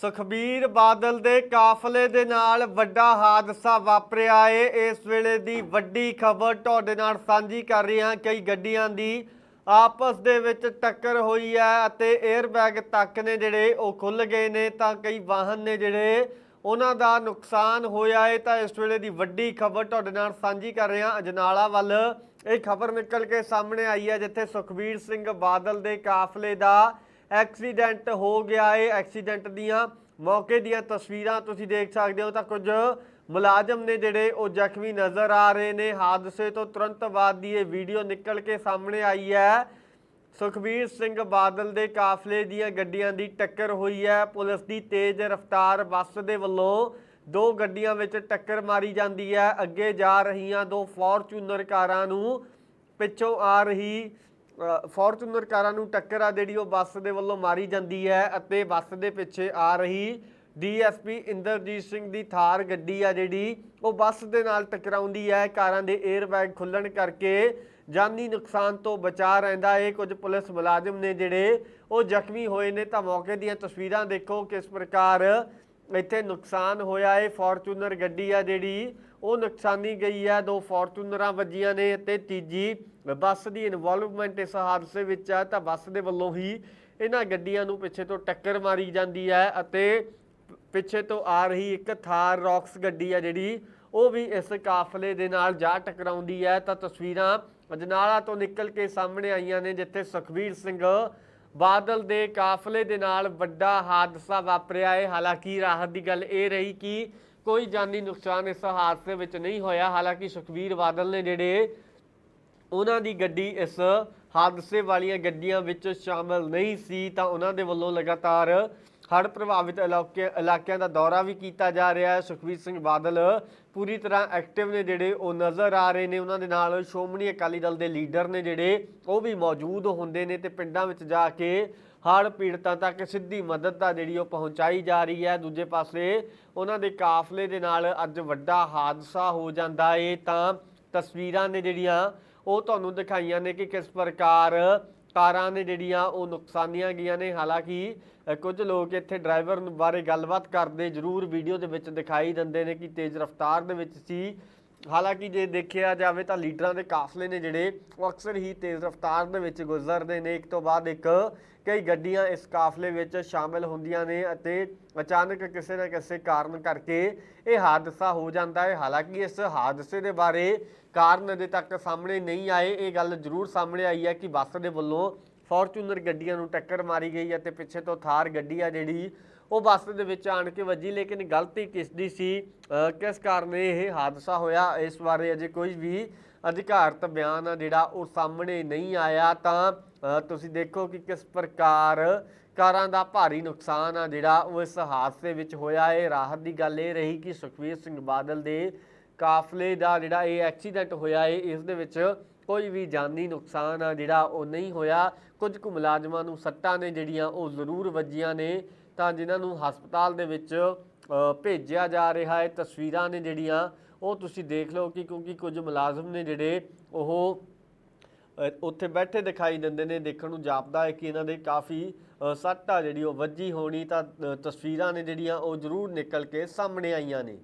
ਸੁਖਬੀਰ ਬਾਦਲ ਦੇ ਕਾਫਲੇ ਦੇ ਨਾਲ ਵੱਡਾ ਹਾਦਸਾ ਵਾਪਰਿਆ ਏ। ਇਸ ਵੇਲੇ ਦੀ ਵੱਡੀ ਖਬਰ ਤੁਹਾਡੇ ਨਾਲ ਸਾਂਝੀ ਕਰ ਰਹੇ ਹਾਂ। ਕਈ ਗੱਡੀਆਂ ਦੀ ਆਪਸ ਦੇ ਵਿੱਚ ਟੱਕਰ ਹੋਈ ਹੈ ਅਤੇ 에ਅਰਬੈਗ ਤੱਕ ਨੇ ਜਿਹੜੇ ਉਹ ਖੁੱਲ ਗਏ ਨੇ। ਤਾਂ ਕਈ ਵਾਹਨ ਨੇ ਜਿਹੜੇ ਉਹਨਾਂ ਦਾ ਨੁਕਸਾਨ ਹੋਇਆ ਏ। ਤਾਂ ਇਸ ਵੇਲੇ ਦੀ ਵੱਡੀ ਖਬਰ ਤੁਹਾਡੇ ਨਾਲ ਸਾਂਝੀ ਕਰ ਰਹੇ ਹਾਂ। ਅਜਨਾਲਾ ਵੱਲ ਇਹ ਖਬਰ ਨਿਕਲ ਕੇ ਸਾਹਮਣੇ ਆਈ ਹੈ, ਜਿੱਥੇ ਸੁਖਬੀਰ ਸਿੰਘ ਬਾਦਲ ਦੇ ਕਾਫਲੇ ਦਾ ਐਕਸੀਡੈਂਟ ਹੋ ਗਿਆ ਏ, ਐਕਸੀਡੈਂਟ ਦੀਆਂ ਮੌਕੇ ਦੀਆਂ ਤਸਵੀਰਾਂ ਤੁਸੀਂ ਦੇਖ ਸਕਦੇ ਹੋ ਤਾਂ ਕੁਝ ਮੁਲਾਜ਼ਮ ਨੇ ਜਿਹੜੇ ਉਹ ਜ਼ਖਮੀ ਨਜ਼ਰ ਆ ਰਹੇ ਨੇ। ਹਾਦਸੇ ਤੋਂ ਤੁਰੰਤ ਬਾਅਦ ਦੀ ਇਹ ਵੀਡੀਓ ਨਿਕਲ ਕੇ ਸਾਹਮਣੇ ਆਈ ਹੈ। ਸੁਖਬੀਰ ਸਿੰਘ ਬਾਦਲ ਦੇ ਕਾਫਲੇ ਦੀਆਂ ਗੱਡੀਆਂ ਦੀ ਟੱਕਰ ਹੋਈ ਹੈ। ਪੁਲਿਸ ਦੀ ਤੇਜ਼ ਰਫ਼ਤਾਰ ਬੱਸ ਦੇ ਵੱਲੋਂ ਦੋ ਗੱਡੀਆਂ ਵਿੱਚ ਟੱਕਰ ਮਾਰੀ ਜਾਂਦੀ ਹੈ। ਅੱਗੇ ਜਾ ਰਹੀਆਂ ਦੋ ਫੋਰਚੂਨਰ ਕਾਰਾਂ ਨੂੰ ਪਿੱਛੋਂ ਆ ਰਹੀ ਫੋਰਚੂਨਰ ਕਾਰਾਂ ਨੂੰ ਟੱਕਰ ਆ ਜਿਹੜੀ ਉਹ ਬੱਸ ਦੇ ਵੱਲੋਂ ਮਾਰੀ ਜਾਂਦੀ ਹੈ ਅਤੇ ਬੱਸ ਦੇ ਪਿੱਛੇ ਆ ਰਹੀ ਡੀਐਸਪੀ ਇੰਦਰਜੀਤ ਸਿੰਘ ਦੀ ਥਾਰ ਗੱਡੀ ਆ ਜਿਹੜੀ, ਉਹ ਬੱਸ ਦੇ ਨਾਲ ਟਕਰਾਉਂਦੀ ਹੈ। ਕਾਰਾਂ ਦੇ 에ਅਰ ਬੈਗ ਖੁੱਲਣ ਕਰਕੇ ਜਾਨੀ ਨੁਕਸਾਨ ਤੋਂ ਬਚਾ ਰਹਿੰਦਾ ਏ ਕੁਝ ਪੁਲਿਸ ਮੁਲਾਜ਼ਮ ਨੇ ਜਿਹੜੇ ਉਹ ਜ਼ਖਮੀ ਹੋਏ ਨੇ, ਤਾਂ ਮੌਕੇ ਦੀਆਂ ਤਸਵੀਰਾਂ ਦੇਖੋ ਕਿਸ ਪ੍ਰਕਾਰ ਇੱਥੇ ਨੁਕਸਾਨ ਹੋਇਆ ਹੈ। ਫੋਰਚੂਨਰ ਗੱਡੀ ਆ ਜਿਹੜੀ ਉਹ ਨੁਕਸਾਨੀ ਗਈ ਹੈ, ਦੋ ਫੋਰਚੂਨਰਾਂ ਵੱਜੀਆਂ ਨੇ ਅਤੇ ਤੀਜੀ ਬੱਸ ਦੀ ਇਨਵੋਲਵਮੈਂਟ ਇਸ ਹਾਦਸੇ ਵਿੱਚ ਹੈ, ਤਾਂ ਬੱਸ ਦੇ ਵੱਲੋਂ ਹੀ ਇਹਨਾਂ ਗੱਡੀਆਂ ਨੂੰ ਪਿੱਛੇ ਤੋਂ ਟੱਕਰ ਮਾਰੀ ਜਾਂਦੀ ਹੈ ਅਤੇ ਪਿੱਛੇ ਤੋਂ ਆ ਰਹੀ ਇੱਕ ਥਾਰ ਰੌਕਸ ਗੱਡੀ ਆ ਜਿਹੜੀ, ਉਹ ਵੀ ਇਸ ਕਾਫਲੇ ਦੇ ਨਾਲ ਜਾ ਟਕਰਾਉਂਦੀ ਹੈ। ਤਾਂ ਤਸਵੀਰਾਂ ਅਜਨਾਲਾ ਤੋਂ ਨਿਕਲ ਕੇ ਸਾਹਮਣੇ ਆਈਆਂ ਨੇ, ਜਿੱਥੇ ਸੁਖਬੀਰ ਸਿੰਘ ਬਾਦਲ ਦੇ ਕਾਫਲੇ ਦੇ ਨਾਲ ਵੱਡਾ ਹਾਦਸਾ ਵਾਪਰਿਆ ਹੈ। ਹਾਲਾਂਕਿ ਰਾਹਤ ਦੀ ਗੱਲ ਇਹ ਰਹੀ ਕਿ ਕੋਈ ਜਾਨੀ ਨੁਕਸਾਨ ਇਸ ਹਾਦਸੇ ਵਿੱਚ ਨਹੀਂ ਹੋਇਆ। ਹਾਲਾਂਕਿ ਸੁਖਬੀਰ ਬਾਦਲ ਨੇ ਜਿਹੜੇ ਉਹਨਾਂ ਦੀ ਗੱਡੀ ਇਸ ਹਾਦਸੇ ਵਾਲੀਆਂ ਗੱਡੀਆਂ ਵਿੱਚ ਸ਼ਾਮਲ ਨਹੀਂ ਸੀ, ਤਾਂ ਉਹਨਾਂ ਦੇ ਵੱਲੋਂ ਲਗਾਤਾਰ ਹੜ੍ਹ ਪ੍ਰਭਾਵਿਤ ਇਲਾਕੇ ਇਲਾਕਿਆਂ ਦਾ ਦੌਰਾ ਵੀ ਕੀਤਾ ਜਾ ਰਿਹਾ ਹੈ। ਸੁਖਬੀਰ ਸਿੰਘ ਬਾਦਲ ਪੂਰੀ ਤਰ੍ਹਾਂ ਐਕਟਿਵ ਨੇ ਜਿਹੜੇ ਉਹ ਨਜ਼ਰ ਆ ਰਹੇ ਨੇ। ਉਹਨਾਂ ਦੇ ਨਾਲ ਸ਼੍ਰੋਮਣੀ ਅਕਾਲੀ ਦਲ ਦੇ ਲੀਡਰ ਨੇ ਜਿਹੜੇ ਉਹ ਵੀ ਮੌਜੂਦ ਹੁੰਦੇ ਨੇ ਤੇ ਪਿੰਡਾਂ ਵਿੱਚ ਜਾ ਕੇ ਹੜ੍ਹ ਪੀੜਤਾਂ ਤੱਕ ਸਿੱਧੀ ਮਦਦ ਆ ਜਿਹੜੀ ਉਹ ਪਹੁੰਚਾਈ ਜਾ ਰਹੀ ਹੈ। ਦੂਜੇ ਪਾਸੇ ਉਹਨਾਂ ਦੇ ਕਾਫਲੇ ਦੇ ਨਾਲ ਅੱਜ ਵੱਡਾ ਹਾਦਸਾ ਹੋ ਜਾਂਦਾ ਏ। ਤਾਂ ਤਸਵੀਰਾਂ ਨੇ ਜਿਹੜੀਆਂ, ਉਹ ਤੁਹਾਨੂੰ ਦਿਖਾਈਆਂ ਨੇ ਕਿ ਕਿਸ ਪ੍ਰਕਾਰ ਕਾਰਾਂ ਨੇ ਜਿਹੜੀਆਂ, ਉਹ ਨੁਕਸਾਨੀਆਂ ਗਈਆਂ ਨੇ। ਹਾਲਾਂਕਿ ਕੁਝ ਲੋਕ ਇੱਥੇ ਡਰਾਈਵਰ ਬਾਰੇ ਗੱਲਬਾਤ ਕਰਦੇ ਜ਼ਰੂਰ ਵੀਡੀਓ ਦੇ ਵਿੱਚ ਦਿਖਾਈ ਦਿੰਦੇ ਨੇ ਕਿ ਤੇਜ਼ ਰਫ਼ਤਾਰ ਦੇ ਵਿੱਚ ਸੀ। ਹਾਲਾਂਕਿ ਜੇ ਦੇਖਿਆ ਜਾਵੇ ਤਾਂ ਲੀਡਰਾਂ ਦੇ ਕਾਫਲੇ ਨੇ ਜਿਹੜੇ ਉਹ ਅਕਸਰ ਹੀ ਤੇਜ਼ ਰਫ਼ਤਾਰ ਦੇ ਵਿੱਚ ਗੁਜ਼ਰਦੇ ਨੇ। ਇੱਕ ਤੋਂ ਬਾਅਦ ਇੱਕ ਕਈ ਗੱਡੀਆਂ ਇਸ ਕਾਫਲੇ ਵਿੱਚ ਸ਼ਾਮਿਲ ਹੁੰਦੀਆਂ ਨੇ ਅਤੇ ਅਚਾਨਕ ਕਿਸੇ ਨਾ ਕਿਸੇ ਕਾਰਨ ਕਰਕੇ ਇਹ ਹਾਦਸਾ ਹੋ ਜਾਂਦਾ ਹੈ। ਹਾਲਾਂਕਿ ਇਸ ਹਾਦਸੇ ਦੇ ਬਾਰੇ ਕਾਰਨ ਅਜੇ ਤੱਕ ਸਾਹਮਣੇ ਨਹੀਂ ਆਏ। ਇਹ ਗੱਲ ਜ਼ਰੂਰ ਸਾਹਮਣੇ ਆਈ ਹੈ ਕਿ ਬੱਸ ਦੇ ਵੱਲੋਂ ਫੋਰਚੂਨਰ ਗੱਡੀਆਂ ਨੂੰ ਟੱਕਰ ਮਾਰੀ ਗਈ ਅਤੇ ਪਿੱਛੇ ਤੋਂ ਥਾਰ ਗੱਡੀ ਆ ਜਿਹੜੀ, ਉਹ ਬੱਸ ਦੇ ਵਿੱਚ ਆਣ ਕੇ ਵੱਜੀ, ਲੇਕਿਨ ਗਲਤੀ ਕਿਸ ਦੀ ਸੀ ਕਿਸ ਕਾਰਨ ਇਹ ਹਾਦਸਾ ਹੋਇਆ, ਇਸ ਬਾਰੇ ਅਜੇ ਕੋਈ ਵੀ ਅਧਿਕਾਰਤ ਬਿਆਨ ਆ ਜਿਹੜਾ ਉਹ ਸਾਹਮਣੇ ਨਹੀਂ ਆਇਆ, ਤਾਂ ਤੁਸੀਂ ਦੇਖੋ ਕਿ ਕਿਸ ਪ੍ਰਕਾਰ ਕਾਰਾਂ ਦਾ ਭਾਰੀ ਨੁਕਸਾਨ ਆ ਜਿਹੜਾ ਉਹ ਇਸ ਹਾਦਸੇ ਵਿੱਚ ਹੋਇਆ। ਹੈ ਰਾਹਤ ਦੀ ਗੱਲ ਇਹ ਰਹੀ ਕਿ ਸੁਖਵੀਰ ਸਿੰਘ ਬਾਦਲ ਦੇ ਕਾਫਲੇ ਦਾ ਜਿਹੜਾ ਇਹ ਐਕਸੀਡੈਂਟ ਹੋਇਆ ਹੈ ਇਸ ਦੇ ਵਿੱਚ ਕੋਈ ਵੀ ਜਾਨੀ ਨੁਕਸਾਨ ਆ, ਜਿਹੜਾ ਉਹ ਨਹੀਂ ਹੋਇਆ, ਕੁਝ ਕੁ ਮੁਲਾਜ਼ਮਾਂ ਨੂੰ ਸੱਟਾਂ ਨੇ ਜਿਹੜੀਆਂ ਉਹ ਜ਼ਰੂਰ ਵੱਜੀਆਂ ਨੇ, ਤਾਂ ਜਿਨ੍ਹਾਂ ਨੂੰ ਹਸਪਤਾਲ ਦੇ ਵਿੱਚ ਭੇਜਿਆ ਜਾ ਰਿਹਾ ਹੈ, ਤਸਵੀਰਾਂ ਨੇ ਜਿਹੜੀਆਂ, ਉਹ ਤੁਸੀਂ ਦੇਖ ਲਓ ਕਿ ਕਿਉਂਕਿ ਕੁਝ ਮੁਲਾਜ਼ਮ ਨੇ ਜਿਹੜੇ ਉਹ ਉੱਥੇ ਬੈਠੇ ਦਿਖਾਈ ਦਿੰਦੇ ਨੇ, ਦੇਖਣ ਨੂੰ ਜਾਪਦਾ ਹੈ ਕਿ ਇਹਨਾਂ ਦੇ ਕਾਫੀ ਸੱਟ ਆ ਜਿਹੜੀ ਉਹ ਵੱਜੀ ਹੋਣੀ, ਤਾਂ ਤਸਵੀਰਾਂ ਨੇ ਜਿਹੜੀਆਂ ਉਹ ਜ਼ਰੂਰ ਨਿਕਲ ਕੇ ਸਾਹਮਣੇ ਆਈਆਂ ਨੇ।